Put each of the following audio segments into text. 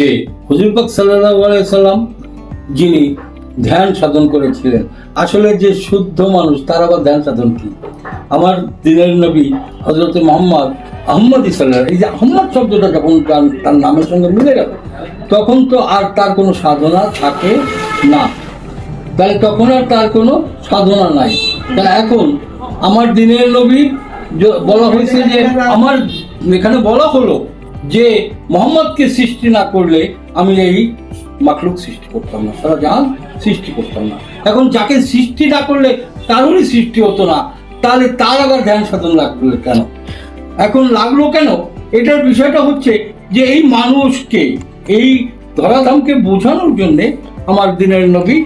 যে হুজুর পাক সাল্লাল্লাহু আলাইহি সাল্লাম যিনি ধ্যান সাধন করেছিলেন, আসলে যে শুদ্ধ মানুষ, তার আবার ধ্যান সাধন কি? আমার দিনের নবী হজরত মোহাম্মদ আহম্মদ ইসাল্লাহ, এই যে আহম্মদ শব্দটা যখন তার- নামের সঙ্গে মিলে গেল, তখন তো আর তার কোনো সাধনা থাকে না। তাহলে তখন আর তার কোনো সাধনা নাই। তা এখন আমার দিনের নবী বলা হয়েছে যে আমার, এখানে বলা হলো যে মোহাম্মদকে সৃষ্টি না করলে আমি এই মাখলুক সৃষ্টি করতাম না, সারা জাহান সৃষ্টি করতাম না। এখন যাকে সৃষ্টি না করলে তারই সৃষ্টি হতো না, তাহলে তার আবার ধ্যান সাধন লাগল কেন? এখন লাগল কেন? এটার বিষয়টা হচ্ছে যে এই মানুষকে, এই ধরাধামকে বোঝানোর জন্যে আমার দিনের নবী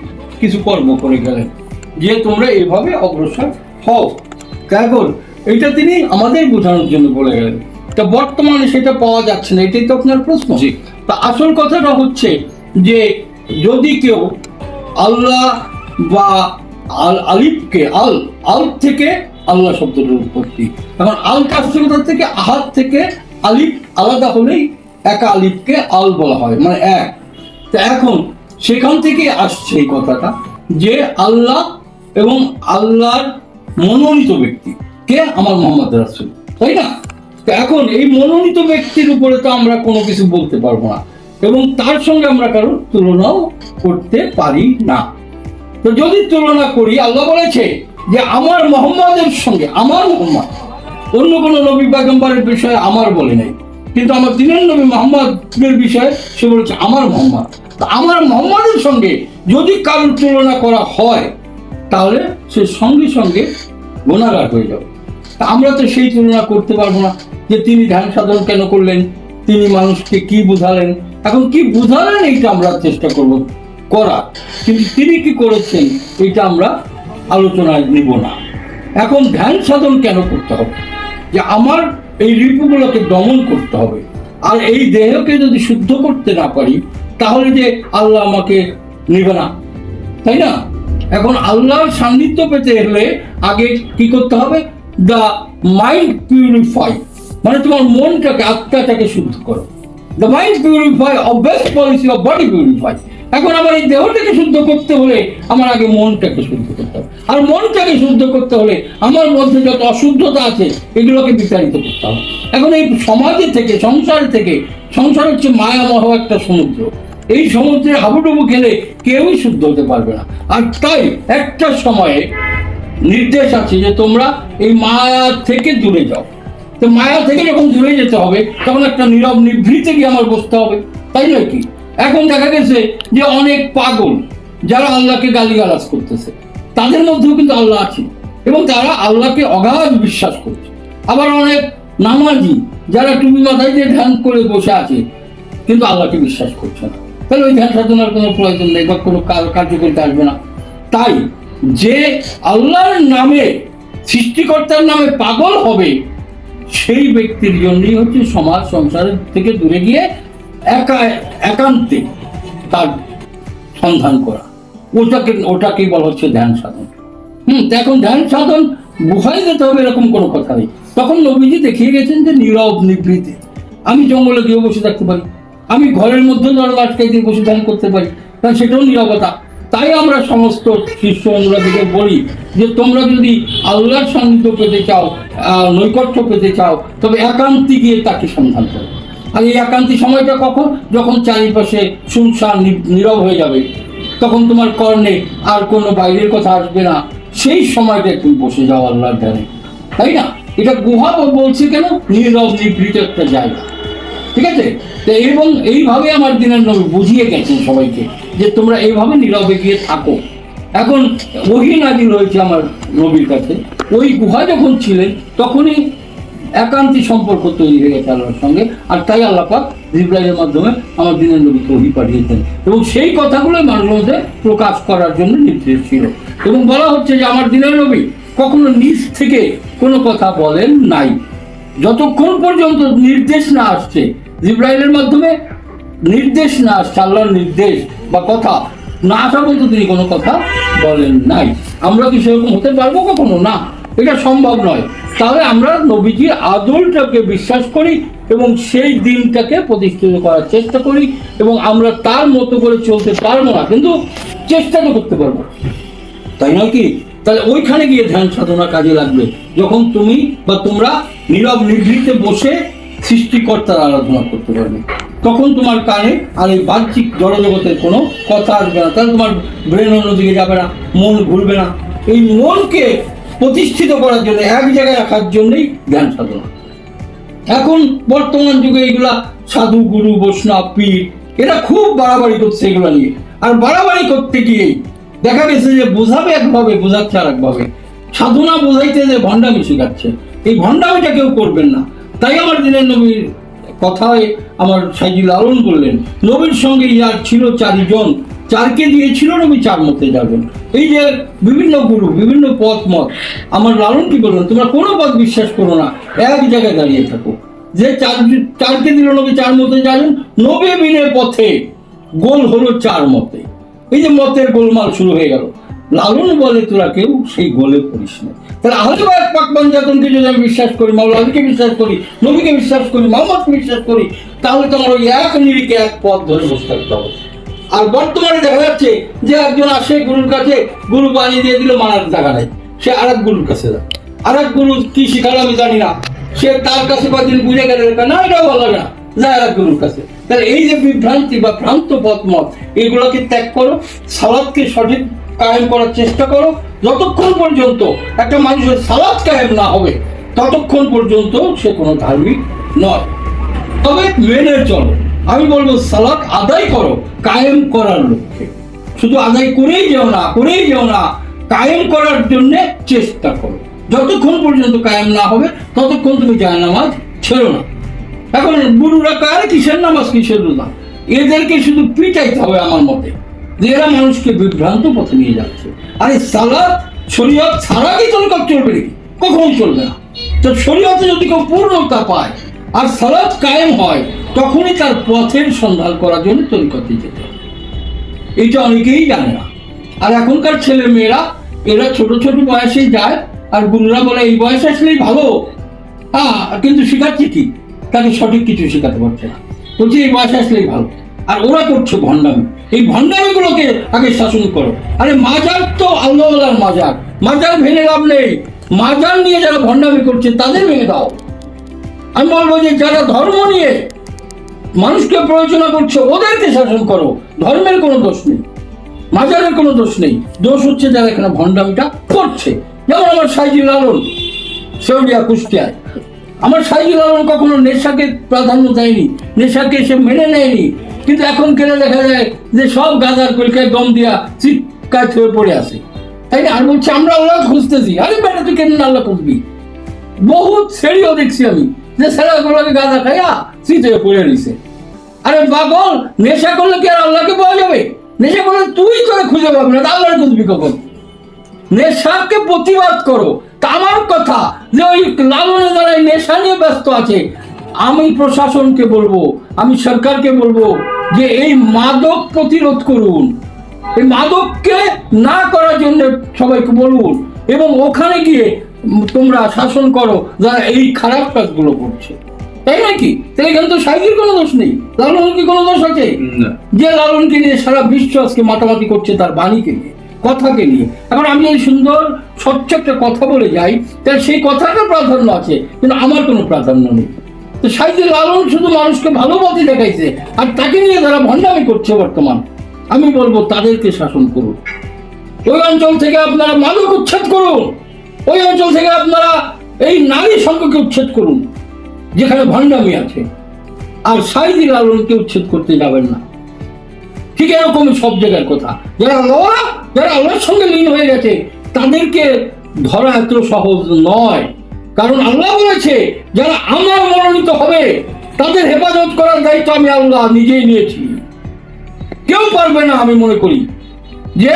কিছু কর্ম করে গেলেন, যে তোমরা এভাবে অগ্রসর হও। এখন এটা তিনি আমাদের বোঝানোর জন্য বলে গেলেন। তা বর্তমানে সেটা পাওয়া যাচ্ছে না এটাই তো আপনার প্রশ্ন। তা আসল কথাটা হচ্ছে যে যদি কেউ আল্লাহ বা আল আলিফকে আল আল থেকে আল্লাহ শব্দটার উৎপত্তি। এখন আল কোথা থেকে? আহাত থেকে। আলিফ আলাদা হলেই একা আলিফকে আল বলা হয় মানে এক। তো এখন সেখান থেকে আসছে এই কথাটা যে আল্লাহ এবং আল্লাহর মনোনীত ব্যক্তি কে? আমার মোহাম্মদ রাসুল তাই না? এখন এই মনোনীত ব্যক্তির উপরে তো আমরা কোনো কিছু বলতে পারব না। এবং তার সঙ্গে আমরা কারোর তুলনাও করতে পারি না। তো যদি তুলনা করি, আল্লাহ বলেছে যে আমার মোহাম্মদের সঙ্গে, আমার মোহাম্মদ, অন্য কোনো নবী পেগম্বরের বিষয়ে আমার বলে নাই। কিন্তু আমার দিনের নবী মোহাম্মদের বিষয়ে সে বলেছে, আমার মোহাম্মদ। তা আমার মোহাম্মদের সঙ্গে যদি কারোর তুলনা করা হয়, তাহলে সে সঙ্গে সঙ্গে গুণাগার হয়ে যাবে। তা আমরা তো সেই তুলনা করতে পারব না। যে তিনি ধ্যান সাধন কেন করলেন? তিনি মানুষকে কি বুঝালেন? এখন কি বুঝালেন এইটা আমরা চেষ্টা করব করা। কিন্তু তিনি কি করেছেন এটা আমরা আলোচনায় নিব না। এখন ধ্যান সাধন কেন করতে হবে? যে আমার এই রিপুগুলোকে দমন করতে হবে। আর এই দেহকে যদি শুদ্ধ করতে না পারি, তাহলে যে আল্লাহ আমাকে নিবে না। তাই না? এখন আল্লাহর সান্নিধ্য পেতে হলে আগে কি করতে হবে? দ্য মাইন্ড পিউরিফাই মানে তোমার মনটাকে, আত্মাটাকে শুদ্ধ করো। The mind purify best policy of body purify এখন আমার এই দেহটাকে শুদ্ধ করতে হলে আমার আগে মনটাকে শুদ্ধ করতে হবে। আর মনটাকে শুদ্ধ করতে হলে আমার মধ্যে যত অশুদ্ধতা আছে, এগুলোকে বিতাড়িত করতে হবে। এখন এই সমাজে থেকে, সংসার থেকে, সংসার হচ্ছে মায়ামহ একটা সমুদ্র। এই সমুদ্রে হাবুডুবু খেলে কেউই শুদ্ধ হতে পারবে না। আর তাই একটা সময়ে নির্দেশ আছে যে তোমরা এই মায়া থেকে দূরে যাও। তো মায়া থেকে যখন দূরে যেতে হবে, তখন একটা নীরব নিভৃতে গিয়ে আমার বসতে হবে। তাই নয় কি? এখন দেখা গেছে যে অনেক পাগল যারা আল্লাহকে গালিগালাজ করতেছে, তাদের মধ্যেও কিন্তু আল্লাহ আছে এবং তারা আল্লাহকে অগাধ বিশ্বাস করছে। আবার অনেক নামাজি যারা টুপি মাথায় দিয়ে ধ্যান করে বসে আছে, কিন্তু আল্লাহকে বিশ্বাস করছে না। তাহলে ওই ধ্যান সাধনার কোনো প্রয়োজন নেই বা কোনো কাজ কার্য আসবে না। তাই যে আল্লাহর নামে সৃষ্টিকর্তার নামে পাগল হবে সেই ব্যক্তির জন্যই হচ্ছে সমাজ সংসারের থেকে দূরে গিয়ে একা, একান্তে তার সন্ধান করা। ওটাকে, ওটাকেই বলা হচ্ছে ধ্যান সাধন। হুম এখন ধ্যান সাধন গুহায় যেতে হবে এরকম কোনো কথা নেই। তখন নবীজি দেখিয়ে গেছেন যে নীরব নিবৃতে। আমি জঙ্গলে গিয়ে বসে থাকতে পারি। আমি ঘরের মধ্যে দরজা আটকে দিয়ে বসে ধ্যান করতে পারি। কারণ সেটাও নীরবতা। তাই আমরা সমস্ত শিষ্য অনুরাগীদের বলি যে তোমরা যদি আল্লাহর সান্নিধ্য পেতে চাও নৈকট্য পেতে চাও, তবে একান্তি গিয়ে তাকে সন্ধান করো। আর এই একান্তি সময়টা কখন? যখন চারিপাশে শুনশান নীরব হয়ে যাবে। তখন তোমার কর্ণে আর কোনো বাইরের কথা আসবে না। সেই সময়টা তুমি বসে যাও আল্লাহর ধ্যানে। তাই না? এটা গুহা বলছে কেন? নীরব নিভৃত একটা জায়গা। ঠিক আছে? তো এবং এইভাবে আমার দিনের নবী বুঝিয়ে গেছেন সবাইকে, যে তোমরা এইভাবে নীরবে গিয়ে থাকো। এখন ওহি নাজিল হয়েছে আমার নবীর কাছে। ওই গুহা যখন ছিলেন, তখনই একান্তি সম্পর্ক তৈরি হয়ে গেছে আল্লাহর সঙ্গে, আর তাই আল্লাহ পাক জিব্রাইলের মাধ্যমে আমার দিনের নবীকে ওহি পাঠিয়েছেন। এবং সেই কথাগুলো মানুষের প্রকাশ করার জন্য নির্দেশ ছিল। এবং বলা হচ্ছে যে আমার দিনের নবী কখনো নিজ থেকে কোনো কথা বলেন নাই। যতক্ষণ পর্যন্ত নির্দেশ না আসছে জিব্রাইলের মাধ্যমে নির্দেশ না, আল্লাহর নির্দেশ বা কথা না আসা পর্যন্ত তিনি কোনো কথা বলেন নাই। আমরা কি সেরকম হতে পারব কখনো? না, এটা সম্ভব নয়। তাহলে আমরা নবীজির আদলটাকে বিশ্বাস করি এবং সেই দিনটাকে প্রতিষ্ঠিত করার চেষ্টা করি এবং আমরা তার মতো করে চলতে পারব না, কিন্তু চেষ্টা তো করতে পারব। তাই নয় কি? তাহলে ওইখানে গিয়ে ধ্যান সাধনা কাজে লাগবে। যখন তুমি বা তোমরা নীরব নিভৃতে বসে সৃষ্টিকর্তার আরাধনা করতে পারবে। তখন তোমার কানে আর এই বাহ্যিক জড়জগতের কোনো কথা আসবে না। তাহলে তোমার ব্রেন অন্যদিকে যাবে না, মন ঘুরবে না। এই মনকে প্রতিষ্ঠিত করার জন্য এক জায়গায় রাখার জন্যই ধ্যান সাধনা। এখন বর্তমান যুগে এইগুলা সাধু, গুরু, বৈষ্ণব, পীর, এরা খুব বাড়াবাড়ি করছে এগুলো নিয়ে। আর বাড়াবাড়ি করতে গিয়েই দেখা গেছে যে বোঝাবে একভাবে, বোঝাচ্ছে আর একভাবে সাধনা বোঝাইতে যে ভণ্ডামি শেখাচ্ছে। এই ভণ্ডামিটা কেউ করবেন না। তাই আমার দিনের নবীর কথায় আমার সাইজি লালন বললেন, নবীর সঙ্গে ইয়ার ছিল চারিজন, চারকে দিয়েছিল নবী চার মতে যাবেন। এই যে বিভিন্ন গুরু, বিভিন্ন পথ মত আমার লালন কি বললেন তোমরা কোনো পথ বিশ্বাস করো না, এক জায়গায় দাঁড়িয়ে থাকো। যে চার, চারকে দিল নবী চার মতে যাবেন, নবী বিনের পথে গোল হলো চার মতে। এই যে মতের গোলমাল শুরু হয়ে গেল। লালন বলে তোরা কেউ সেই গোলে পড়িস না। তাহলে আহলে এক পাক পঞ্জাতনকে যদি আমি বিশ্বাস করি মাওলা আলীকে বিশ্বাস করি, নবীকে বিশ্বাস করি, মোহাম্মদকে বিশ্বাস করি, তাহলে তোমার ওই এক নিরিখে এক পথ ধরে বসে থাকতে হবে। আর বর্তমানে দেখা যাচ্ছে যে একজন আসে গুরুর কাছে, গুরু বানিয়ে দিয়ে দিল মানার জায়গা নেই। সে আর এক গুরুর কাছে যায়। আর এক গুরু কি শিখালো আমি জানি না। সে তার কাছে কয়েকদিন বুঝে গেলে না এটাও ভালো না। যায় আর গুরুর কাছে। তাহলে এই যে বিভ্রান্তি বা ভ্রান্ত পথ মত এগুলোকে ত্যাগ করো, সালাদকে সঠিক কায়েম করার চেষ্টা করো। যতক্ষণ পর্যন্ত একটা মানুষের সালাদ কায়েম না হবে, ততক্ষণ পর্যন্ত সে কোনো ধার্মিক নয়। তবে মেনে চলো। আমি বলব, সালাত আদায় করো, কায়েম করার লক্ষ্যে। শুধু আদায় করেই যেও না, করেই যেও না, কায়েম করার জন্য চেষ্টা করো। যতক্ষণ পর্যন্ত কায়েম না হবে, ততক্ষণ তুমি যায় নামাজ ছেড়ো না। এখন গুরুরা কার কিসের নামাজ কিসের রোজা? এদেরকে শুধু পিটাইতে হবে আমার মতে। এরা মানুষকে বিভ্রান্ত পথে নিয়ে যাচ্ছে। আরে সালাদ শরীয়ত ছাড়া কি তরিকত চলবে নাকি? কখনো চলবে না? তো শরীয়তে যদি কেউ পূর্ণতা পায় আর সালাদ কায়েম হয়, তখনই তার পথের সন্ধান করার জন্য তরিকতে যেতে হবে। এটা অনেকেই জানে না। আর এখনকার ছেলে মেয়েরা, এরা ছোট ছোট বয়সে যায় আর গুরুরা বলে, এই বয়সে আসলেই ভালো। হ্যাঁ কিন্তু শেখাচ্ছে কি? তাকে সঠিক কিছু শেখাতে পারছে না। বলছি, এই বয়সে আসলেই ভালো। আর ওরা করছে ভণ্ডামি। এই ভণ্ডামিগুলোকে আগে শাসন করো। আরে মাজার তো আল্লাহর মাজার। মাজার ভেঙে লাভ নেই। মাজার নিয়ে যারা ভণ্ডামি করছে, তাদের ভেঙে দাও। আমি বলব যে যারা ধর্ম নিয়ে মানুষকে প্রয়োজনা করছে, ওদেরকে শাসন করো। ধর্মের কোনো দোষ নেই। মাজারের কোনো দোষ নেই। দোষ হচ্ছে যারা এখানে ভণ্ডামিটা করছে। যেমন আমার সাইজি লালন সেউলিয়া কুষ্টিয়ায়। আমার সাইজি লালন কখনো নেশাকে প্রাধান্য দেয়নি। নেশাকে সে মেনে নেয়নি। কিন্তু এখন কেন দেখা যায় যে সব গাজার কলকায় দম দিয়া চিৎকার হয়ে পড়ে আছে? তাই না? আর বলছে, আমরা আল্লাহ খুঁজতেছি। আরে বেটা, তুই কেন আল্লাহ খুঁজবি? বহুত ছেড়িও দেখছি আমি যে ছেলেগুলোকে গাঁজা খাইয়া শীতে পড়ে নিছে আরে পাগল, নেশা করলে কি আর আল্লাহকে পাওয়া যাবে? নেশা করলে তুই করে খুঁজে পাবি না আল্লাহর খুঁজবি কখন? নেশাকে প্রতিবাদ করো। আমার কথা যে ওই লালনে এই নেশা নিয়ে ব্যস্ত আছে। আমি প্রশাসনকে বলব, আমি সরকারকে বলব যে এই মাদক প্রতিরোধ করুন। এই মাদককে না করার জন্য সবাইকে বলুন এবং ওখানে গিয়ে তোমরা শাসন করো যারা এই খারাপ কাজগুলো করছে। তাই নাকি? তাহলে এখানে তো সাইকেল কোনো দোষ নেই। লালন কি কোনো দোষ আছে? যে লালনকে নিয়ে সারা বিশ্ব আজকে মাতামাতি করছে তার বাণীকে নিয়ে কথাকে নিয়ে। এখন আমি এই সুন্দর স্বচ্ছ একটা কথা বলে যাই তাহলে সেই কথাটা প্রাধান্য আছে কিন্তু আমার কোনো প্রাধান্য নেই। তো সাইকেল লালন শুধু মানুষকে ভালো পথে দেখাইছে, আর তাকে নিয়ে যারা ভণ্ডামি করছে বর্তমান, আমি বলব তাদেরকে শাসন করুন। ওই অঞ্চল থেকে আপনারা মাদক উচ্ছেদ করুন। ওই অঞ্চল থেকে আপনারা এই নারী সংখ্যাকে উচ্ছেদ করুন, যেখানে ভণ্ডামি আছে। আর সাইদি লালনকে উচ্ছেদ করতে যাবেন না। ঠিক এরকম সব জায়গার কথা। যারা আল্লাহ যারা আল্লাহর সঙ্গে লীন হয়ে গেছে, তাদেরকে ধরা এত সহজ নয়। কারণ আল্লাহ বলেছে, যারা আমার মনোনীত হবে, তাদের হেফাজত করার দায়িত্ব আমি আল্লাহ নিজেই নিয়েছি। কেউ পারবে না, আমি মনে করি, যে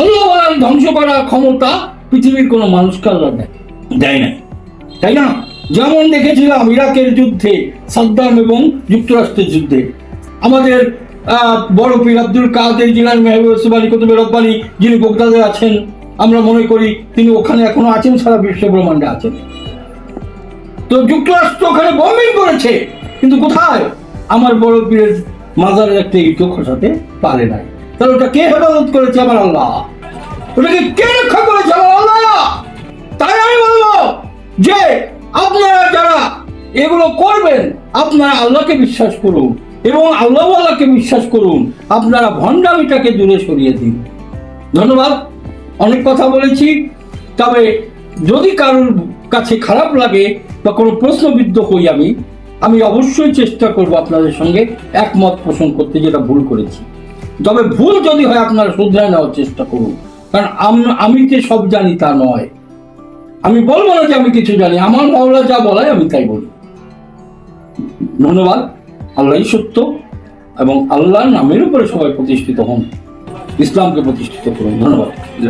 আল্লাহ বলার ধ্বংস করার ক্ষমতা পৃথিবীর কোনো মানুষকে আল্লাহ দেয়। দেয় না তাই না? যেমন দেখেছিলাম ইরাকের যুদ্ধে, সাদ্দাম এবং যুক্তরাষ্ট্রের যুদ্ধে। আমাদের বড় পীর আব্দুল কাদের, জিলান মেহবুব, সুবানি কুতুবের রব্বানি, যিনি বগদাদে আছেন আমরা মনে করি তিনি ওখানে এখনও আছেন, সারা বিশ্ব ব্রহ্মাণ্ডে আছেন। তো যুক্তরাষ্ট্র ওখানে বম্বিং করেছে, কিন্তু কোথায়? আমার বড় পীরের মাজারের একটা ইটো খসাতে পারে নাই। তাহলে ওটা কে হেফাজত করেছে আমার আল্লাহ? ওটাকে কে রক্ষা করেছে আমার আল্লাহ? তাই আমি বলব যে আপনারা যারা এগুলো করবেন, আপনারা আল্লাহকে বিশ্বাস করুন এবং আল্লাহ আল্লাহকে বিশ্বাস করুন। আপনারা ভণ্ডামিটাকে দূরে সরিয়ে দিন। ধন্যবাদ। অনেক কথা বলেছি, তবে যদি কারোর কাছে খারাপ লাগে বা কোনো প্রশ্নবিদ্ধ হই আমি আমি অবশ্যই চেষ্টা করব আপনাদের সঙ্গে একমত পোষণ করতে যেটা ভুল করেছি। তবে ভুল যদি হয় আপনারা শুধরায় নেওয়ার চেষ্টা করুন। কারণ আম- যে সব জানি তা নয়। আমি বলব না যে আমি কিছু জানি, আমার মাওলা যা বলায় আমি তাই বলি। ধন্যবাদ, আল্লাহই সত্য এবং আল্লাহর নামের উপরে সবাই প্রতিষ্ঠিত হন, ইসলামকে প্রতিষ্ঠিত করুন। ধন্যবাদ